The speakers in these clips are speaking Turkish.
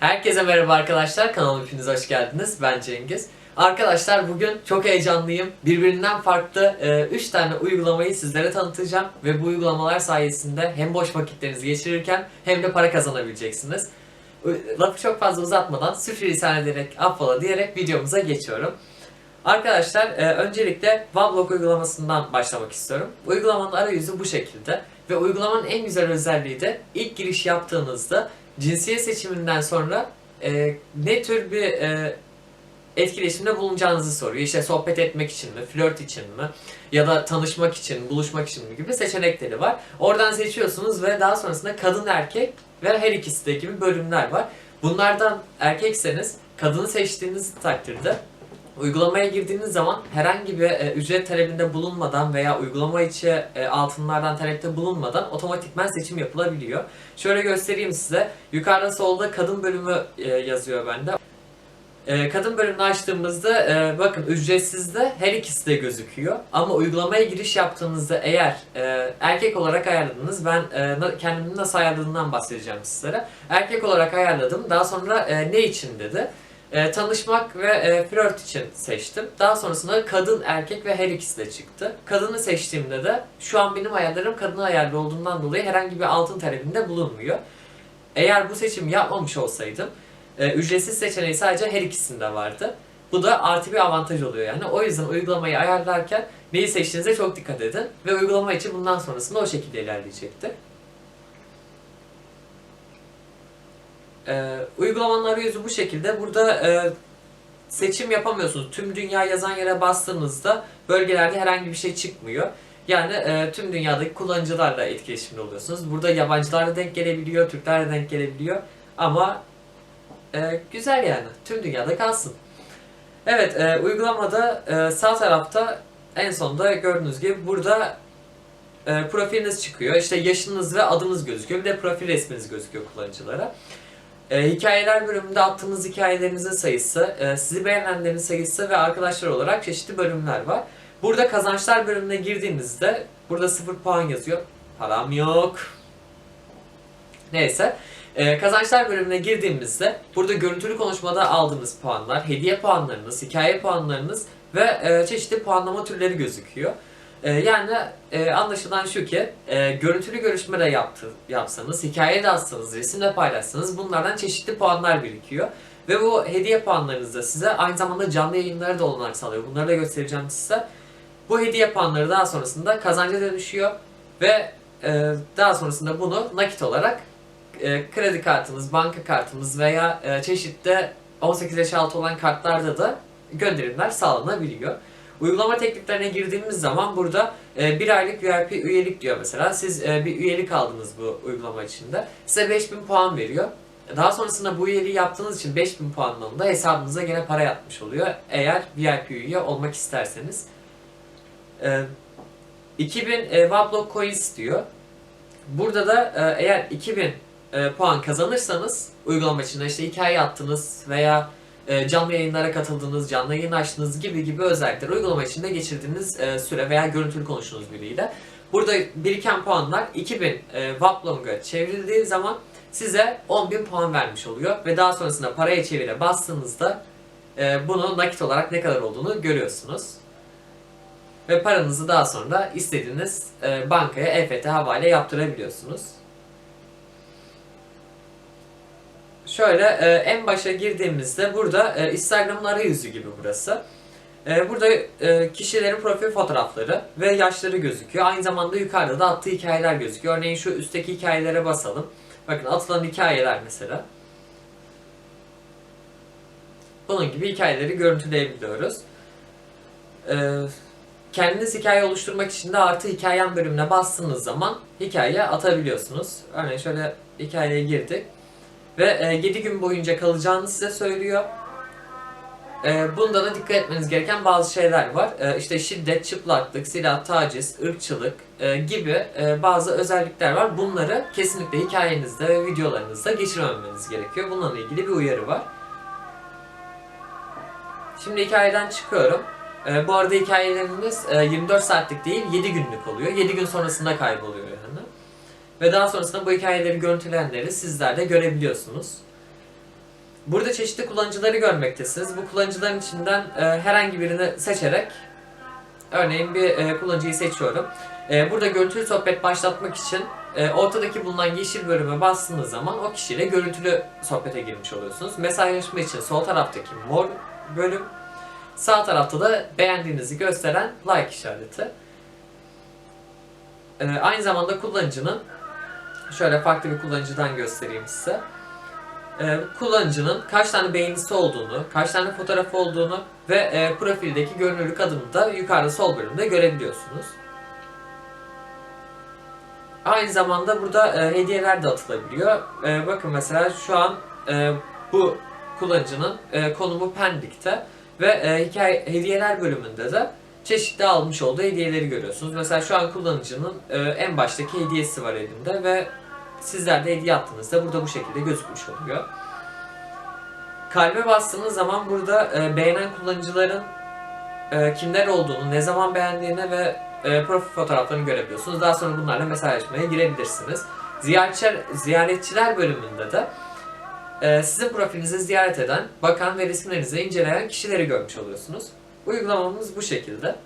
Herkese merhaba arkadaşlar. Kanalıma hepiniz hoş geldiniz. Ben Cengiz. Arkadaşlar bugün çok heyecanlıyım. Birbirinden farklı 3 tane uygulamayı sizlere tanıtacağım. Ve bu uygulamalar sayesinde hem boş vakitlerinizi geçirirken hem de para kazanabileceksiniz. Lafı çok fazla uzatmadan sürçülisan ederek affola diyerek videomuza geçiyorum. Arkadaşlar e, öncelikle Vablog uygulamasından başlamak istiyorum. Uygulamanın arayüzü bu şekilde. Ve uygulamanın en güzel özelliği de ilk giriş yaptığınızda cinsiyet seçiminden sonra e, ne tür bir e, etkileşimde bulunacağınızı soruyor. İşte sohbet etmek için mi, flört için mi ya da tanışmak için, buluşmak için mi gibi seçenekleri var. Oradan seçiyorsunuz ve daha sonrasında kadın erkek ve her ikisi de gibi bölümler var. Bunlardan erkekseniz kadını seçtiğiniz takdirde Uygulamaya girdiğiniz zaman herhangi bir e, ücret talebinde bulunmadan veya uygulama içi e, altınlardan talepte bulunmadan otomatikman seçim yapılabiliyor. Şöyle göstereyim size. Yukarıda solda kadın bölümü e, yazıyor bende. E, kadın bölümünü açtığımızda e, bakın ücretsizde her ikisi de gözüküyor. Ama uygulamaya giriş yaptığınızda eğer e, erkek olarak ayarladınız, ben e, kendimin nasıl ayarladığından bahsedeceğim sizlere. Erkek olarak ayarladım. Daha sonra e, ne için dedi. E, tanışmak ve e, flört için seçtim. Daha sonrasında kadın, erkek ve her ikisi de çıktı. Kadını seçtiğimde de şu an benim ayarlarım kadına ayarlı olduğundan dolayı herhangi bir altın talebinde bulunmuyor. Eğer bu seçimi yapmamış olsaydım e, ücretsiz seçeneği sadece her ikisinde vardı. Bu da artı bir avantaj oluyor yani. O yüzden uygulamayı ayarlarken neyi seçtiğinize çok dikkat edin. Ve uygulama için bundan sonrasında o şekilde ilerleyecektir. Ee, uygulamanın arayüzü bu şekilde. Burada e, seçim yapamıyorsunuz. Tüm dünya yazan yere bastığınızda bölgelerde herhangi bir şey çıkmıyor. Yani e, tüm dünyadaki kullanıcılarla etkileşimde oluyorsunuz. Burada yabancılar da denk gelebiliyor, Türkler de denk gelebiliyor. Ama e, güzel yani. Tüm dünyada kalsın. Evet, e, uygulamada e, sağ tarafta en sonda gördüğünüz gibi burada e, profiliniz çıkıyor. İşte yaşınız ve adınız gözüküyor. Bir de profil resminiz gözüküyor kullanıcılara. E, hikayeler bölümünde attığınız hikayelerinizin sayısı, e, sizi beğenenlerin sayısı ve arkadaşlar olarak çeşitli bölümler var. Burada kazançlar bölümüne girdiğinizde burada 0 puan yazıyor. Param yok. Neyse. E, kazançlar bölümüne girdiğimizde burada görüntülü konuşmada aldığınız puanlar, hediye puanlarınız, hikaye puanlarınız ve e, çeşitli puanlama türleri gözüküyor. E, yani e, anlaşılan şu ki e, görüntülü görüşme de yaptı, yapsanız, hikaye de atsanız, resim de paylaşsanız bunlardan çeşitli puanlar birikiyor. Ve bu hediye puanlarınız da size aynı zamanda canlı yayınları da olanak sağlıyor. Bunları da göstereceğim size. Bu hediye puanları daha sonrasında kazanca dönüşüyor ve e, daha sonrasında bunu nakit olarak e, kredi kartınız, banka kartınız veya e, çeşitli 18 yaş altı olan kartlarda da gönderimler sağlanabiliyor. Uygulama tekniklerine girdiğimiz zaman burada e, bir aylık VIP üyelik diyor mesela. Siz e, bir üyelik aldınız bu uygulama içinde. Size 5000 puan veriyor. Daha sonrasında bu üyeliği yaptığınız için 5000 puanla da hesabınıza gene para yatmış oluyor. Eğer VIP üye olmak isterseniz. E, 2000 e, Wablock Coins diyor. Burada da e, eğer 2000 e, puan kazanırsanız uygulama içinde işte hikaye attınız veya canlı yayınlara katıldığınız, canlı yayın açtığınız gibi gibi özellikler uygulama içinde geçirdiğiniz e, süre veya görüntülü konuştuğunuz biriyle. Burada biriken puanlar 2000 e, Waplong'a çevrildiği zaman size 10.000 puan vermiş oluyor ve daha sonrasında paraya çevire bastığınızda e, bunu nakit olarak ne kadar olduğunu görüyorsunuz. Ve paranızı daha sonra istediğiniz e, bankaya EFT havale yaptırabiliyorsunuz. Şöyle e, en başa girdiğimizde burada e, Instagram'ın arayüzü gibi burası. E, burada e, kişilerin profil fotoğrafları ve yaşları gözüküyor. Aynı zamanda yukarıda da attığı hikayeler gözüküyor. Örneğin şu üstteki hikayelere basalım. Bakın atılan hikayeler mesela. Bunun gibi hikayeleri görüntüleyebiliyoruz. E, kendiniz hikaye oluşturmak için de artı hikayen bölümüne bastığınız zaman hikaye atabiliyorsunuz. Örneğin şöyle hikayeye girdik. Ve 7 gün boyunca kalacağını size söylüyor. E, bunda da dikkat etmeniz gereken bazı şeyler var. E, işte şiddet, çıplaklık, silah, taciz, ırkçılık e, gibi e, bazı özellikler var. Bunları kesinlikle hikayenizde ve videolarınızda geçirmemeniz gerekiyor. Bununla ilgili bir uyarı var. Şimdi hikayeden çıkıyorum. E, bu arada hikayeleriniz e, 24 saatlik değil 7 günlük oluyor. 7 gün sonrasında kayboluyor. Ve daha sonrasında bu hikayeleri görüntüleyenleri sizler de görebiliyorsunuz. Burada çeşitli kullanıcıları görmektesiniz. Bu kullanıcıların içinden e, herhangi birini seçerek örneğin bir e, kullanıcıyı seçiyorum. E, burada görüntülü sohbet başlatmak için e, ortadaki bulunan yeşil bölüme bastığınız zaman o kişiyle görüntülü sohbete girmiş oluyorsunuz. Mesajlaşma için sol taraftaki mor bölüm, sağ tarafta da beğendiğinizi gösteren like işareti. E, aynı zamanda kullanıcının şöyle farklı bir kullanıcıdan göstereyim size. E, kullanıcının kaç tane beğenisi olduğunu, kaç tane fotoğrafı olduğunu ve e, profildeki görünürlük adını da yukarıda sol bölümde görebiliyorsunuz. Aynı zamanda burada e, hediyeler de atılabiliyor. E, bakın mesela şu an e, bu kullanıcının e, konumu Pendik'te ve e, hikaye hediyeler bölümünde de çeşitli almış olduğu hediyeleri görüyorsunuz. Mesela şu an kullanıcının e, en baştaki hediyesi var elinde ve sizler de hediye attığınızda burada bu şekilde gözükmüş oluyor. Kalbe bastığınız zaman burada e, beğenen kullanıcıların e, kimler olduğunu, ne zaman beğendiğini ve e, profil fotoğraflarını görebiliyorsunuz. Daha sonra bunlarla mesajlaşmaya girebilirsiniz. Ziyaretçiler, ziyaretçiler bölümünde de e, sizin profilinizi ziyaret eden, bakan ve resimlerinizi inceleyen kişileri görmüş oluyorsunuz. Uygulamamız bu şekilde.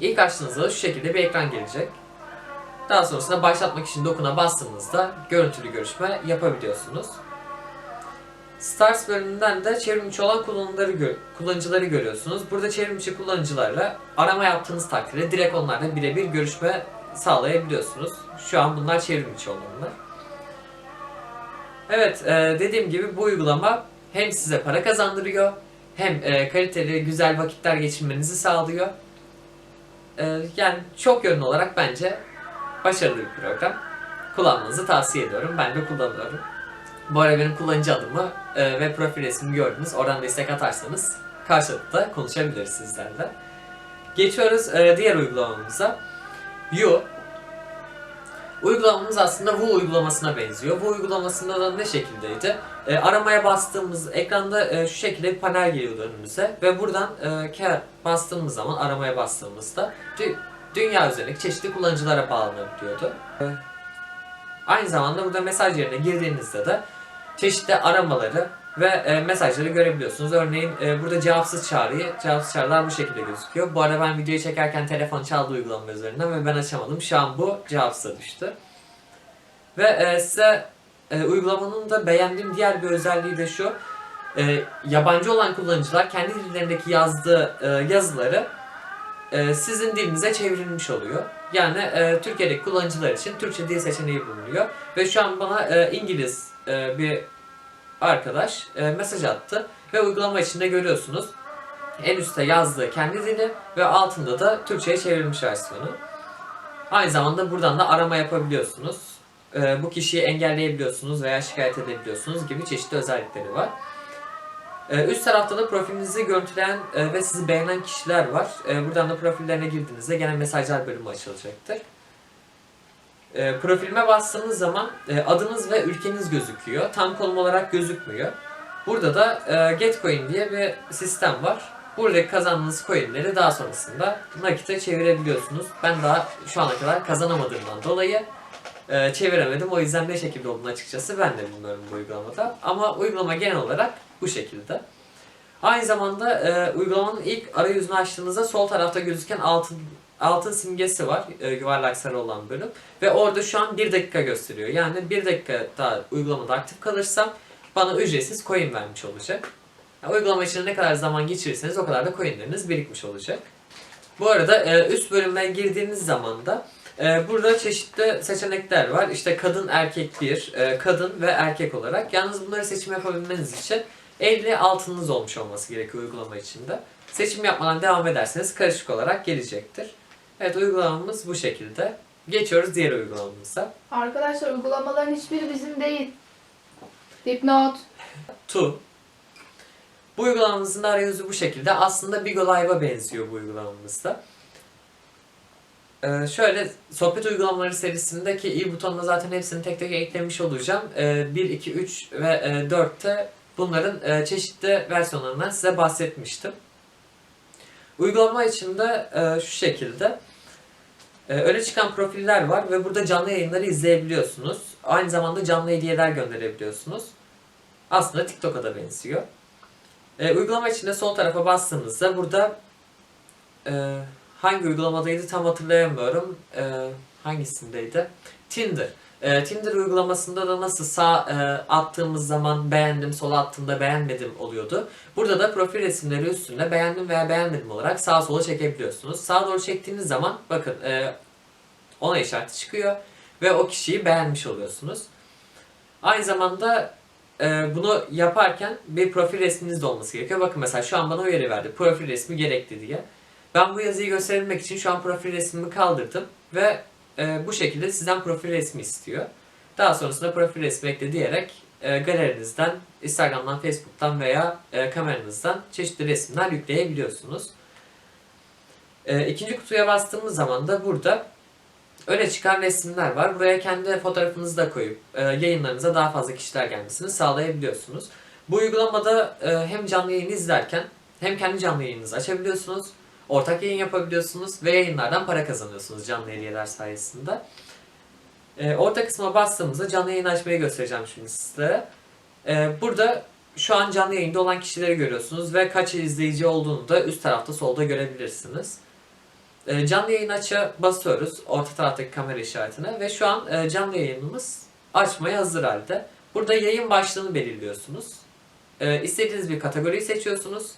İlk açtığınızda da şu şekilde bir ekran gelecek. Daha sonrasında başlatmak için dokuna bastığınızda görüntülü görüşme yapabiliyorsunuz. Stars bölümünden de çevrimiçi olan kullanıcıları, gö- kullanıcıları görüyorsunuz. Burada çevrimiçi kullanıcılarla arama yaptığınız takdirde direkt onlarla birebir görüşme sağlayabiliyorsunuz. Şu an bunlar çevrimiçi olanlar. Evet, e, dediğim gibi bu uygulama hem size para kazandırıyor, hem e, kaliteli, güzel vakitler geçirmenizi sağlıyor. E, yani çok yönlü olarak bence başarılı bir program. Kullanmanızı tavsiye ediyorum. Ben de kullanıyorum. Bu arada benim kullanıcı adımı e, ve profil resmimi gördünüz. Oradan destek atarsanız karşılıklı konuşabiliriz sizlerle. Geçiyoruz e, diğer uygulamamıza. You. Uygulamamız aslında Woo uygulamasına benziyor. Bu uygulamasında da ne şekildeydi? E, aramaya bastığımız ekranda e, şu şekilde bir panel geliyordu önümüze ve buradan e, care bastığımız zaman aramaya bastığımızda dü- dünya üzerindeki çeşitli kullanıcılara bağlanabiliyordu. E, aynı zamanda burada mesaj yerine girdiğinizde de çeşitli aramaları ve e, mesajları görebiliyorsunuz. Örneğin e, burada cevapsız çağrıyı, cevapsız çağrılar bu şekilde gözüküyor. Bu arada ben videoyu çekerken telefon çaldı uygulama üzerinden ve ben açamadım. Şu an bu cevapsıza düştü. Ve e, size e, uygulamanın da beğendiğim diğer bir özelliği de şu. E, yabancı olan kullanıcılar kendi dillerindeki yazdığı e, yazıları e, sizin dilinize çevrilmiş oluyor. Yani e, Türkiye'deki kullanıcılar için Türkçe dil seçeneği bulunuyor. Ve şu an bana e, İngiliz e, bir arkadaş e, mesaj attı ve uygulama içinde görüyorsunuz. En üstte yazdığı kendi dili ve altında da Türkçe'ye çevrilmiş versiyonu. Aynı zamanda buradan da arama yapabiliyorsunuz. E, bu kişiyi engelleyebiliyorsunuz veya şikayet edebiliyorsunuz gibi çeşitli özellikleri var. E, üst tarafta da profilinizi görüntüleyen e, ve sizi beğenen kişiler var. E, buradan da profillerine girdiğinizde gene mesajlar bölümü açılacaktır. E, profilime bastığınız zaman e, adınız ve ülkeniz gözüküyor. Tam konum olarak gözükmüyor. Burada da e, Getcoin diye bir sistem var. Buradaki kazandığınız coinleri daha sonrasında nakite çevirebiliyorsunuz. Ben daha şu ana kadar kazanamadığımdan dolayı e, çeviremedim. O yüzden ne şekilde olduğunu açıkçası ben de bilmiyorum bu uygulamada. Ama uygulama genel olarak bu şekilde. Aynı zamanda e, uygulamanın ilk arayüzünü açtığınızda sol tarafta gözüken altın altın simgesi var. E, yuvarlak sarı olan bölüm. Ve orada şu an 1 dakika gösteriyor. Yani 1 dakika daha uygulamada aktif kalırsam bana ücretsiz coin vermiş olacak. Yani uygulama içinde ne kadar zaman geçirirseniz o kadar da coinleriniz birikmiş olacak. Bu arada e, üst bölüme girdiğiniz zaman da e, burada çeşitli seçenekler var. İşte kadın erkek bir, e, kadın ve erkek olarak. Yalnız bunları seçim yapabilmeniz için 50 altınız olmuş olması gerekiyor uygulama içinde. Seçim yapmadan devam ederseniz karışık olarak gelecektir. Evet uygulamamız bu şekilde. Geçiyoruz diğer uygulamamıza. Arkadaşlar uygulamaların hiçbiri bizim değil. Dipnot. Tu. Bu uygulamamızın arayüzü bu şekilde. Aslında Bigo Live'a benziyor bu uygulamamızda. Ee, şöyle sohbet uygulamaları serisindeki i butonuna zaten hepsini tek tek eklemiş olacağım. Ee, 1, 2, 3 ve e, 4'te bunların e, çeşitli versiyonlarından size bahsetmiştim. Uygulama içinde e, şu şekilde e, öne çıkan profiller var ve burada canlı yayınları izleyebiliyorsunuz. Aynı zamanda canlı hediyeler gönderebiliyorsunuz. Aslında TikTok'a da benziyor. E, uygulama içinde sol tarafa bastığınızda burada e, hangi uygulamadaydı tam hatırlayamıyorum. E, hangisindeydi? Tinder. E, Tinder uygulamasında da nasıl sağ e, attığımız zaman beğendim, sola attığımda beğenmedim oluyordu. Burada da profil resimleri üstünde beğendim veya beğenmedim olarak sağa sola çekebiliyorsunuz. Sağa doğru çektiğiniz zaman bakın e, ona işareti çıkıyor ve o kişiyi beğenmiş oluyorsunuz. Aynı zamanda e, bunu yaparken bir profil resminiz de olması gerekiyor. Bakın mesela şu an bana uyarı verdi. Profil resmi gerekli diye. Ben bu yazıyı gösterebilmek için şu an profil resmimi kaldırdım ve e, bu şekilde sizden profil resmi istiyor. Daha sonrasında profil resmi ekle diyerek e, galerinizden, Instagram'dan, Facebook'tan veya e, kameranızdan çeşitli resimler yükleyebiliyorsunuz. E, ikinci kutuya bastığımız zaman da burada öne çıkan resimler var. Buraya kendi fotoğrafınızı da koyup e, yayınlarınıza daha fazla kişiler gelmesini sağlayabiliyorsunuz. Bu uygulamada e, hem canlı yayını izlerken hem kendi canlı yayınınızı açabiliyorsunuz. Ortak yayın yapabiliyorsunuz ve yayınlardan para kazanıyorsunuz canlı hediyeler sayesinde. E, orta kısma bastığımızda canlı yayın açmayı göstereceğim şimdi sizlere. E, burada şu an canlı yayında olan kişileri görüyorsunuz ve kaç izleyici olduğunu da üst tarafta solda görebilirsiniz. E, canlı yayın açı basıyoruz orta taraftaki kamera işaretine ve şu an e, canlı yayınımız açmaya hazır halde. Burada yayın başlığını belirliyorsunuz. E, istediğiniz bir kategoriyi seçiyorsunuz.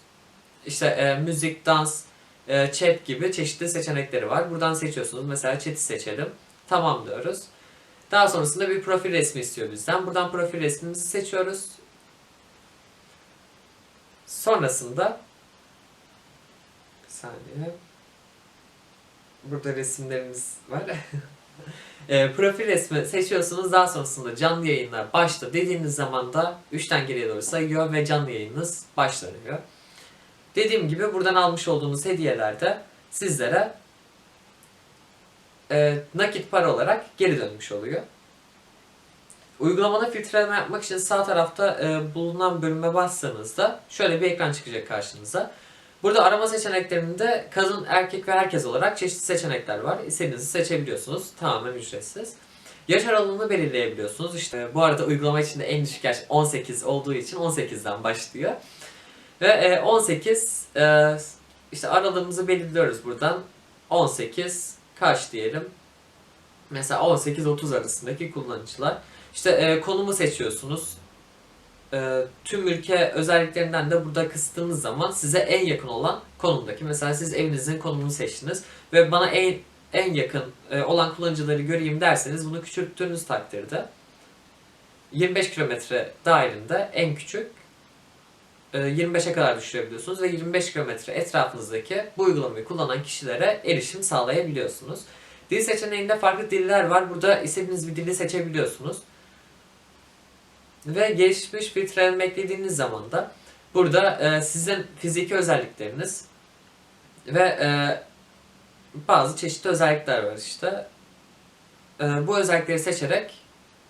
İşte e, müzik, dans, e, chat gibi çeşitli seçenekleri var. Buradan seçiyorsunuz. Mesela chat'i seçelim. Tamam diyoruz. Daha sonrasında bir profil resmi istiyor bizden. Buradan profil resmimizi seçiyoruz. Sonrasında bir saniye. Burada resimlerimiz var. e, profil resmi seçiyorsunuz. Daha sonrasında canlı yayınlar başla dediğiniz zaman da 3'ten geriye doğru sayıyor ve canlı yayınınız başlanıyor. Dediğim gibi buradan almış olduğunuz hediyelerde sizlere e, nakit para olarak geri dönmüş oluyor. Uygulamada filtreleme yapmak için sağ tarafta e, bulunan bölüme bastığınızda şöyle bir ekran çıkacak karşınıza. Burada arama seçeneklerinde kadın, erkek ve herkes olarak çeşitli seçenekler var. İstediğinizi seçebiliyorsunuz. Tamamen ücretsiz. Yaş aralığını belirleyebiliyorsunuz. İşte bu arada uygulama içinde en düşük yaş 18 olduğu için 18'den başlıyor. Ve e, 18 e, işte aralığımızı belirliyoruz buradan. 18 kaç diyelim. Mesela 18-30 arasındaki kullanıcılar. İşte e, konumu seçiyorsunuz. E, tüm ülke özelliklerinden de burada kıstığımız zaman size en yakın olan konumdaki. Mesela siz evinizin konumunu seçtiniz ve bana en en yakın e, olan kullanıcıları göreyim derseniz bunu küçülttüğünüz takdirde 25 kilometre dahilinde en küçük e, 25'e kadar düşürebiliyorsunuz ve 25 kilometre etrafınızdaki bu uygulamayı kullanan kişilere erişim sağlayabiliyorsunuz. Dil seçeneğinde farklı diller var. Burada istediğiniz bir dili seçebiliyorsunuz. Ve gelişmiş filtreleme eklediğiniz zaman da burada e, sizin fiziki özellikleriniz ve e, bazı çeşitli özellikler var işte. E, bu özellikleri seçerek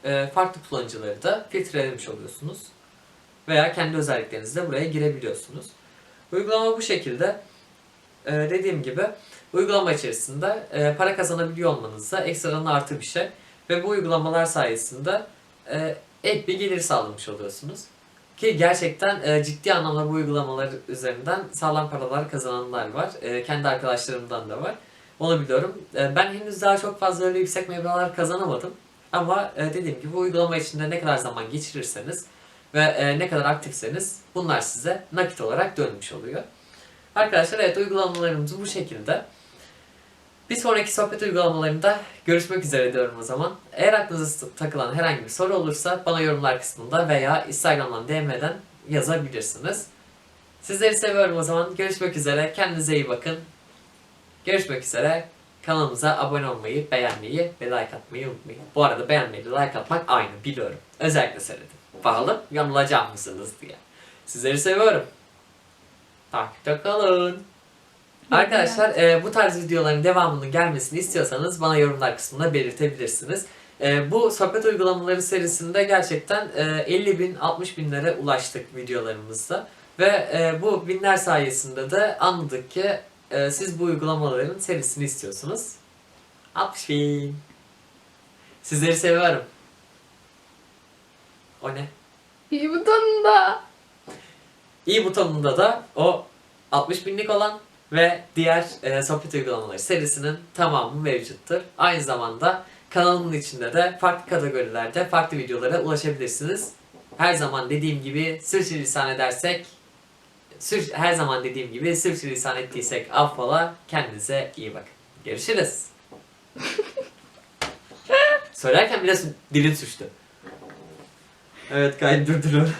e, farklı kullanıcıları da filtrelemiş oluyorsunuz. Veya kendi özelliklerinizle buraya girebiliyorsunuz. Uygulama bu şekilde. E, dediğim gibi uygulama içerisinde e, para kazanabiliyor olmanız da ekstradan artı bir şey. Ve bu uygulamalar sayesinde e, ek bir gelir sağlamış oluyorsunuz. Ki gerçekten e, ciddi anlamda bu uygulamalar üzerinden sağlam paralar kazananlar var. E, kendi arkadaşlarımdan da var. Onu biliyorum. E, ben henüz daha çok fazla öyle yüksek meblağlar kazanamadım. Ama e, dediğim gibi uygulama içinde ne kadar zaman geçirirseniz ve e, ne kadar aktifseniz bunlar size nakit olarak dönmüş oluyor. Arkadaşlar evet uygulamalarımız bu şekilde. Bir sonraki sohbet uygulamalarında görüşmek üzere diyorum o zaman. Eğer aklınıza takılan herhangi bir soru olursa bana yorumlar kısmında veya Instagram'dan DM'den yazabilirsiniz. Sizleri seviyorum o zaman. Görüşmek üzere. Kendinize iyi bakın. Görüşmek üzere. Kanalımıza abone olmayı, beğenmeyi ve like atmayı unutmayın. Bu arada beğenmeyi like atmak aynı biliyorum. Özellikle söyledim. Bakalım yanılacak mısınız diye. Sizleri seviyorum. Takipte kalın. Arkadaşlar e, bu tarz videoların devamının gelmesini istiyorsanız bana yorumlar kısmında belirtebilirsiniz. E, bu sohbet uygulamaları serisinde gerçekten e, 50 bin 60 binlere ulaştık videolarımızda. Ve e, bu binler sayesinde de anladık ki e, siz bu uygulamaların serisini istiyorsunuz. 60 bin. Sizleri seviyorum. O ne? İyi butonunda. İyi butonunda da o 60 binlik olan ve diğer e, sohbet uygulamaları serisinin tamamı mevcuttur. Aynı zamanda kanalımın içinde de farklı kategorilerde farklı videolara ulaşabilirsiniz. Her zaman dediğim gibi sürçülisan edersek sür, her zaman dediğim gibi sürçülisan ettiysek affola. Kendinize iyi bakın. Görüşürüz. Söylerken biraz dilim suçtu. Evet kaydı durduruyorum.